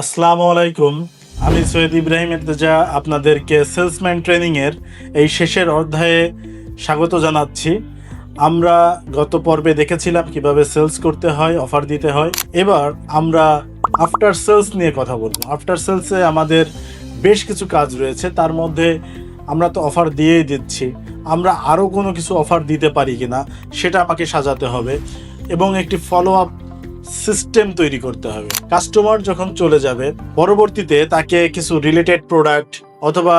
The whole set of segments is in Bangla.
আসসালামু আলাইকুম। আমি সৈয়দ ইব্রাহিম ইর্তেজা আপনাদেরকে সেলসম্যান ট্রেনিংয়ের এই শেষের অধ্যায়ে স্বাগত জানাচ্ছি। আমরা গত পর্বে দেখেছিলাম কীভাবে সেলস করতে হয়, অফার দিতে হয়। এবার আমরা আফটার সেলস নিয়ে কথা বলব। আফটার সেলসে আমাদের বেশ কিছু কাজ রয়েছে, তার মধ্যে আমরা তো অফার দিয়েই দিচ্ছি। আমরা আরও কোনো কিছু অফার দিতে পারি কিনা, সেটা আমাকে সাজাতে হবে। এবং একটি ফলো আপ সিস্টেম তৈরি করতে হবে। কাস্টমার যখন চলে যাবে, পরবর্তীতে তাকে কিছু রিলেটেড প্রোডাক্ট অথবা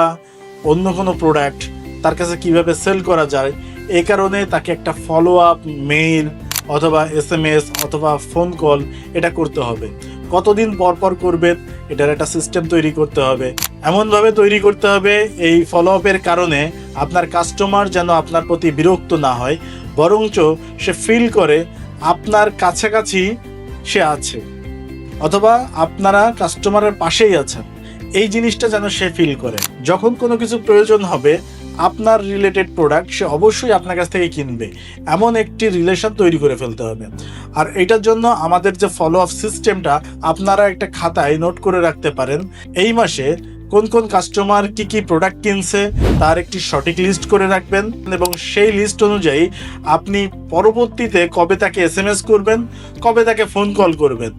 অন্য কোনো প্রোডাক্ট তার কাছে কীভাবে সেল করা যায় এই কারণে তাকে একটা ফলো আপ মেইল অথবা এস এম এস অথবা ফোন কল এটা করতে হবে। কতদিন পর পর করবেন এটার একটা সিস্টেম তৈরি করতে হবে। এমনভাবে তৈরি করতে হবে, এই ফলো আপের কারণে আপনার কাস্টমার যেন আপনার প্রতি বিরক্ত না হয়, বরঞ্চ সে ফিল করে আপনার কাছাকাছি সে আছে। অথবা আপনারা কাস্টমারের পাশেই আছেন। এই জিনিসটা যেন সে ফিল করে। যখন কোনো কিছু প্রয়োজন হবে, আপনার রিলেটেড প্রোডাক্ট সে অবশ্যই আপনার কাছ থেকে কিনবে। এমন একটি রিলেশন তৈরি করে ফেলতে হবে। আর এটার জন্য আমাদের যে ফলো আপ সিস্টেমটা আপনারা একটা খাতায় নোট করে রাখতে পারেন। এই মাসে কোন কোন কাস্টমার কি কি প্রোডাক্ট কিনছে, তার একটি সঠিক লিস্ট করে রাখবেন এবং সেই লিস্ট অনুযায়ী আপনি পরবর্তীতে কবে তাকে এস এম এস করবেন, কবে তাকে ফোন কল করবেন,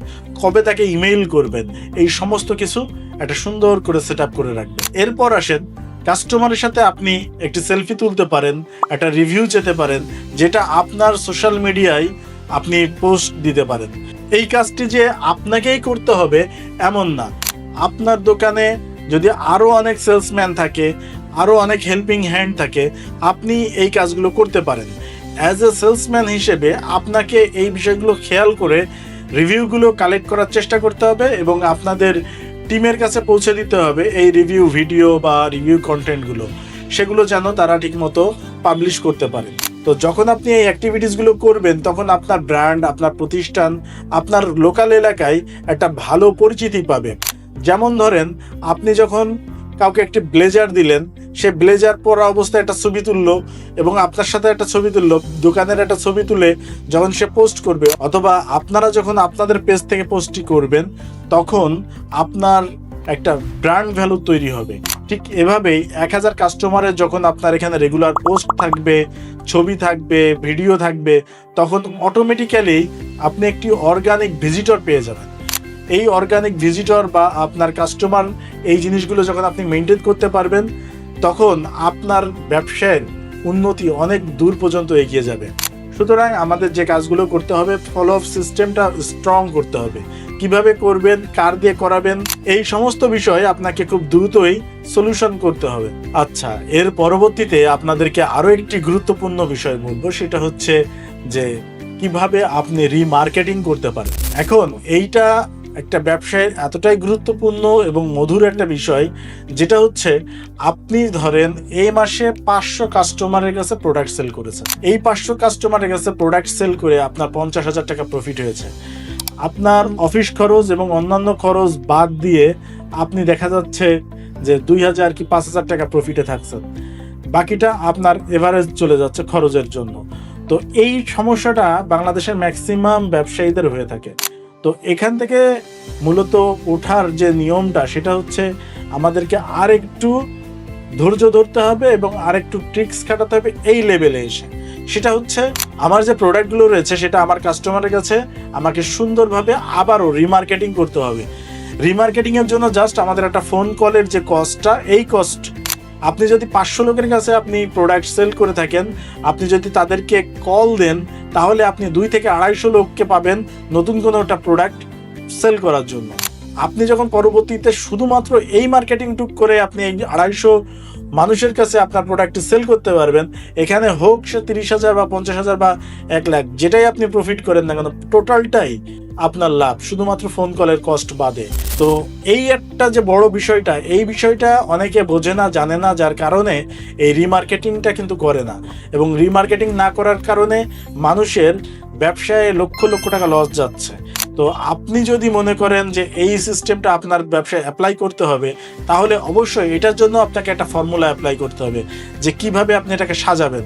কবে তাকে ইমেইল করবেন, এই সমস্ত কিছু একটা সুন্দর করে সেট করে রাখবেন। এরপর আসেন কাস্টমারের সাথে আপনি একটি সেলফি তুলতে পারেন, একটা রিভিউ যেতে পারেন, যেটা আপনার সোশ্যাল মিডিয়ায় আপনি পোস্ট দিতে পারেন। এই কাজটি যে আপনাকেই করতে হবে, এমন না। আপনার দোকানে যদি আরও অনেক সেলসম্যান থাকে আরও অনেক হেল্পিং হ্যান্ড থাকে, আপনি এই কাজগুলো করতে পারেন। অ্যাজ এ সেলসম্যান হিসেবে আপনাকে এই বিষয়গুলো খেয়াল করে রিভিউগুলো কালেক্ট করার চেষ্টা করতে হবে এবং আপনাদের টিমের কাছে পৌঁছে দিতে হবে এই রিভিউ ভিডিও বা রিভিউ কন্টেন্টগুলো সেগুলো যেন তারা ঠিকমতো পাবলিশ করতে পারে তো যখন আপনি এই অ্যাক্টিভিটিসগুলো করবেন, তখন আপনার ব্র্যান্ড আপনার প্রতিষ্ঠান, আপনার লোকাল এলাকায় একটা ভালো পরিচিতি পাবে। যেমন ধরেন, আপনি যখন কাউকে একটি ব্লেজার দিলেন, সে ব্লেজার পরা অবস্থায় একটা ছবি তুললো এবং আপনার সাথে একটা ছবি তুললো, দোকানের একটা ছবি তুলে যখন সে পোস্ট করবে অথবা আপনারা যখন আপনাদের পেজ থেকে পোস্টটি করবেন, তখন আপনার একটা ব্র্যান্ড ভ্যালু তৈরি হবে। ঠিক এভাবেই এক হাজার কাস্টমারের যখন আপনার এখানে রেগুলার পোস্ট থাকবে, ছবি থাকবে ভিডিও থাকবে, তখন অটোমেটিক্যালি আপনি একটি অর্গানিক ভিজিটর পেয়ে যাবেন। এই অর্গানিক ভিজিটর বা আপনার কাস্টমার এই জিনিসগুলো যখন আপনি মেনটেন করতে পারবেন, তখন আপনার ব্যবসায়ের উন্নতি অনেক দূর পর্যন্ত এগিয়ে যাবে। সুতরাং আমাদের যে কাজগুলো করতে হবে ফলো আপ সিস্টেমটা স্ট্রং করতে হবে। কীভাবে করবেন, কার দিয়ে করাবেন, এই সমস্ত বিষয় আপনাকে খুব দ্রুতই সলিউশন করতে হবে। আচ্ছা এর পরবর্তীতে আপনাদেরকে আরও একটি গুরুত্বপূর্ণ বিষয় বলব, সেটা হচ্ছে যে কীভাবে আপনি রিমার্কেটিং করতে পারেন। এখন এইটা একটা ব্যবসায় এতটাই গুরুত্বপূর্ণ এবং মধুর একটা বিষয়, যেটা হচ্ছে আপনি ধরেন এই মাসে পাঁচশো কাস্টমারের কাছে প্রোডাক্ট সেল করেছেন। এই পাঁচশো কাস্টমারের কাছে প্রোডাক্ট সেল করে আপনার পঞ্চাশ হাজার টাকা প্রফিট হয়েছে। আপনার অফিস খরচ এবং অন্যান্য খরচ বাদ দিয়ে আপনি দেখা যাচ্ছে যে দুই হাজার কি পাঁচ হাজার টাকা প্রফিটে থাকছেন। বাকিটা আপনার এভারেজ চলে যাচ্ছে খরচের জন্য। তো এই সমস্যাটা বাংলাদেশের ম্যাক্সিমাম ব্যবসায়ীদের হয়ে থাকে। তো এখান থেকে মূলত ওঠার যে নিয়মটা, সেটা হচ্ছে আমাদেরকে আর একটু ধৈর্য ধরতে হবে এবং আর একটু ট্রিক্স খাটাতে হবে এই লেভেলে এসে। সেটা হচ্ছে আমার যে প্রোডাক্টগুলো রয়েছে, সেটা আমার কাস্টমারের কাছে আমাকে সুন্দরভাবে আবারও রিমার্কেটিং করতে হবে। রিমার্কেটিংয়ের জন্য জাস্ট আমাদের একটা ফোন কলের যে কস্টটা এই কস্ট আপনি যদি পাঁচশো লোকের কাছে আপনি প্রোডাক্ট সেল করে থাকেন, আপনি যদি তাদেরকে কল দেন, তাহলে আপনি দুই থেকে আড়াইশো লোককে পাবেন নতুন কোনো একটা প্রোডাক্ট সেল করার জন্য। আপনি যখন পরবর্তীতে শুধুমাত্র এই মার্কেটিং টুক করে আপনি আড়াইশো মানুষের কাছে আপনার প্রোডাক্টটি সেল করতে পারবেন। এখানে হোক সে তিরিশ হাজার বা পঞ্চাশ হাজার বা এক লাখ, যেটাই আপনি প্রফিট করেন না কেন টোটালটাই আপনার লাভ, শুধুমাত্র ফোন কলের কস্ট বাদে। তো এই একটা যে বড় বিষয়টা, এই বিষয়টা অনেকে বোঝে না, জানে না, যার কারণে এই রিমার্কেটিংটা কিন্তু করে না। এবং রিমার্কেটিং না করার কারণে মানুষের ব্যবসায় লক্ষ লক্ষ টাকা লস যাচ্ছে। তো আপনি যদি মনে করেন যে এই সিস্টেমটা আপনার ব্যবসায় অ্যাপ্লাই করতে হবে, তাহলে অবশ্যই এটার জন্য আপনাকে একটা ফর্মুলা অ্যাপ্লাই করতে হবে যে কীভাবে আপনি এটাকে সাজাবেন।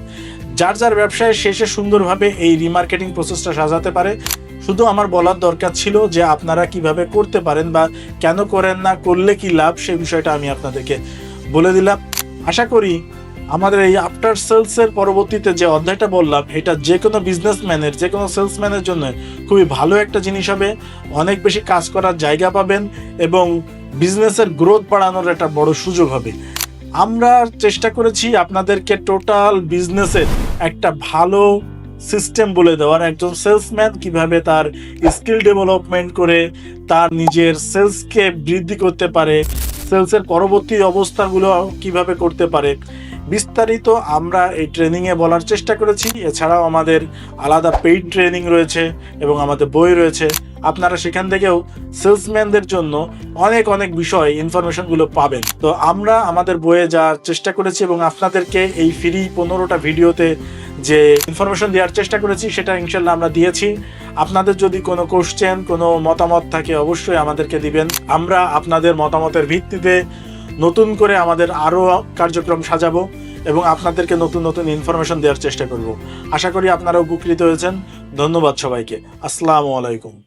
যার যার ব্যবসায় শেষে সুন্দরভাবে এই রিমার্কেটিং প্রসেসটা সাজাতে পারে। শুধু আমার বলার দরকার ছিল যে আপনারা কীভাবে করতে পারেন বা কেন করেন না, করলে কি লাভ সেই বিষয়টা আমি আপনাদেরকে বলে দিলাম। আশা করি আমাদের এই আফটার সেলসের পরবর্তীতে যে অধ্যায়টা বললাম, এটা যে কোনো বিজনেসম্যানের যে কোনো সেলসম্যানের জন্য খুবই ভালো একটা জিনিস হবে। অনেক বেশি কাজ করার জায়গা পাবেন এবং বিজনেসের গ্রোথ বাড়ানোর একটা বড় সুযোগ হবে। আমরা চেষ্টা করেছি আপনাদেরকে টোটাল বিজনেসের একটা ভালো সিস্টেম বলে দেওয়ার। একজন সেলসম্যান কীভাবে তার স্কিল ডেভেলপমেন্ট করে, তার নিজের সেলসকে বৃদ্ধি করতে পারে সেলসের পরবর্তী অবস্থাগুলো কীভাবে করতে পারে বিস্তারিত আমরা এই ট্রেনিংয়ে বলার চেষ্টা করেছি। এছাড়াও আমাদের আলাদা পেইড ট্রেনিং রয়েছে এবং আমাদের বই রয়েছে। আপনারা সেখান থেকেও সেলসম্যানদের জন্য অনেক অনেক বিষয় ইনফরমেশনগুলো পাবেন। তো আমরা আমাদের বইয়ে যাওয়ার চেষ্টা করেছি এবং আপনাদেরকে এই ফ্রি পনেরোটা ভিডিওতে যে ইনফরমেশন দেওয়ার চেষ্টা করেছি, সেটা ইনশাল্লাহ আমরা দিয়েছি। আপনাদের যদি কোনো কোশ্চেন কোনো মতামত থাকে, অবশ্যই আমাদেরকে দিবেন। আমরা আপনাদের মতামতের ভিত্তিতে নতুন করে আমাদের আরও কার্যক্রম সাজাবো এবং আপনাদেরকে নতুন নতুন ইনফরমেশন দেওয়ার চেষ্টা করব। আশা করি আপনারাও উপকৃত হয়েছেন। ধন্যবাদ সবাইকে। আসসালামু আলাইকুম।